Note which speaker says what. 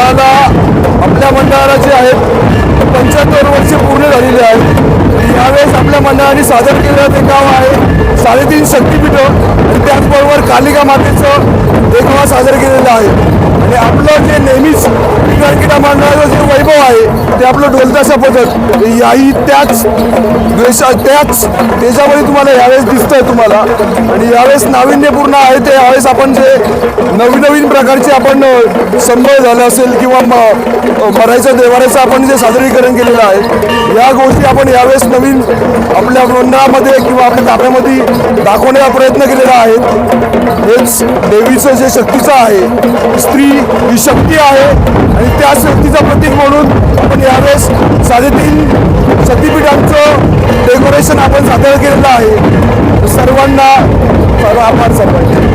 Speaker 1: शाळा आपल्या मंडळाची जे आहे पंच्याहत्तर वर्ष पूर्ण झालेले आहे यावेळेस आपल्या मंडळाने सादर केलेलं ते गाव आहे साडेतीन शक्तीपीठ. आणि त्याचबरोबर कालिका मातेचं देखावा सादर केलेलं आहे. आणि आपलं जे नेहमीच आहे. ते आपलं ढोलताशा पथक याही त्याच द्वेषा त्याच त्याच्यामध्ये तुम्हाला यावेळेस दिसतंय तुम्हाला. आणि यावेळेस नाविन्यपूर्ण आहे ते. यावेळेस आपण जे नवीन नवीन प्रकारचे आपण अ, झाला असेल किंवा म मरायचं देवाराचं आपण जे सादरीकरण केलेलं आहे या गोष्टी आपण यावेळेस नवीन आपल्या मंडळामध्ये किंवा आपल्या ताब्यामध्ये दाखवण्याचा प्रयत्न केलेला आहे. हेच देवीचं जे शक्तीचं आहे. स्त्री ही शक्ती आहे. आणि त्या शक्तीचं प्रतीक म्हणून आपण यावेळेस साडेतीन शक्तीपीठांचं डेकोरेशन आपण सादर केलेलं आहे. सर्वांना आभार सर्वांचे